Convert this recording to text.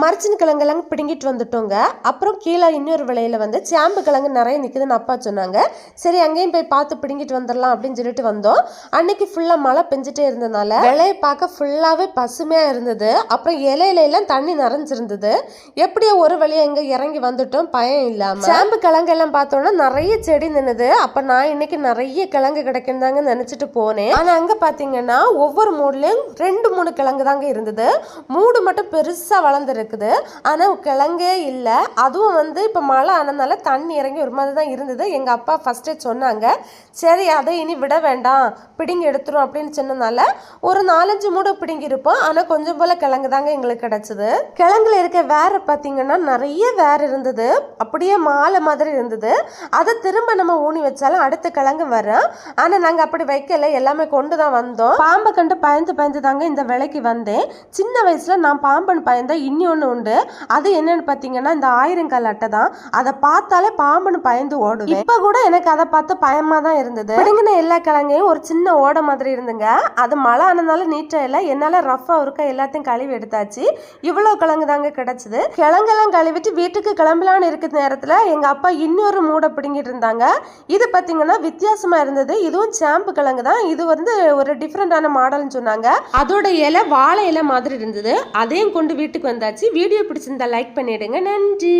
மரச்சின் கிழங்கெல்லாம் பிடுங்கிட்டு வந்துட்டோங்க. அப்புறம் கீழே இன்னொரு விலையில வந்து சேம்பு கிழங்கு நிறைய நிற்குதுன்னு அப்பா சொன்னாங்க. சரி அங்கேயும் போய் பார்த்து பிடுங்கிட்டு வந்துடலாம் அப்படின்னு சொல்லிட்டு வந்தோம். அன்னைக்கு ஃபுல்லாக மழை பெஞ்சிட்டே இருந்ததுனால விலையை பார்க்க ஃபுல்லாகவே பசுமையாக இருந்தது. அப்புறம் இலையில எல்லாம் தண்ணி நிறைஞ்சிருந்தது. எப்படியோ ஒரு வழியாக இங்கே இறங்கி வந்துட்டோம். பயம் இல்லாமல் சேம்பு கிழங்கெல்லாம் பார்த்தோன்னா நிறைய செடி நின்னுது. அப்போ நான் இன்னைக்கு நிறைய கிழங்கு கிடைக்கும் தாங்க நினச்சிட்டு போனேன். ஆனால் அங்கே பார்த்தீங்கன்னா ஒவ்வொரு மூடுலையும் ரெண்டு மூணு கிழங்கு தாங்க இருந்தது. மூடு மட்டும் பெருசாக இருக்குது. ஆனால் கிழங்கே இல்லை. அதுவும் வந்து இப்போ மழை ஆனதுனால தண்ணி இறங்கி ஒரு மாதிரி தான் இருந்தது. எங்கள் அப்பா ஃபஸ்ட்டே சொன்னாங்க சரி அதை இனி விட வேண்டாம். பிடிங்கி எடுத்துரும் அப்படின்னு சொன்னதுனால ஒரு நாலஞ்சு மூடை பிடிங்கி இருப்போம். ஆனால் கொஞ்சம் போல் கிழங்கு தாங்க எங்களுக்கு கிடச்சிது. கிழங்குல இருக்க வேற பார்த்தீங்கன்னா நிறைய வேர் இருந்தது. அப்படியே மாலை மாதிரி இருந்தது. அதை திரும்ப நம்ம ஊனி வச்சாலும் அடுத்த கிழங்கு வரும். ஆனால் நாங்கள் அப்படி வைக்கல. எல்லாமே கொண்டு தான் வந்தோம். பாம்பை கண்டு பயந்து பயந்து தாங்க இந்த விலைக்கு வந்தேன். சின்ன வயசுல நான் பாம்பன் இன்னும் இன்னொன்று உண்டு. அது என்னன்னு பார்த்தீங்கன்னா இந்த ஆயிரங்கால் அட்டை தான். அதை பார்த்தாலே பாம்புன்னு பயந்து ஓடுவேன் இப்போ கூட எனக்கு அதை பார்த்து பயமா தான் இருந்தது. பிடுங்கின எல்லா கிழங்கையும் ஒரு சின்ன ஓடை மாதிரி இருந்துங்க. அது மழை ஆனதுனால நீட்டாக இல்லை. என்னால் ரஃபாக இருக்க எல்லாத்தையும் கழுவி எடுத்தாச்சு. இவ்வளோ கிழங்கு தாங்க கிடச்சிது. கிழங்கெல்லாம் கழுவிட்டு வீட்டுக்கு கிளம்பலான்னு இருக்கிற நேரத்தில் எங்கள் அப்பா இன்னொரு மூடை பிடுங்கிட்டு இருந்தாங்க. இது பார்த்தீங்கன்னா வித்தியாசமாக இருந்தது. இதுவும் சாம்பு கிழங்கு தான். இது வந்து ஒரு டிஃப்ரெண்டான மாடல்னு சொன்னாங்க. அதோட இலை வாழை இலை மாதிரி இருந்தது. அதையும் கொண்டு வீட்டுக்கு வந்தாச்சு. வீடியோ பிடிச்சிருந்தா லைக் பண்ணிடுங்க. நன்றி.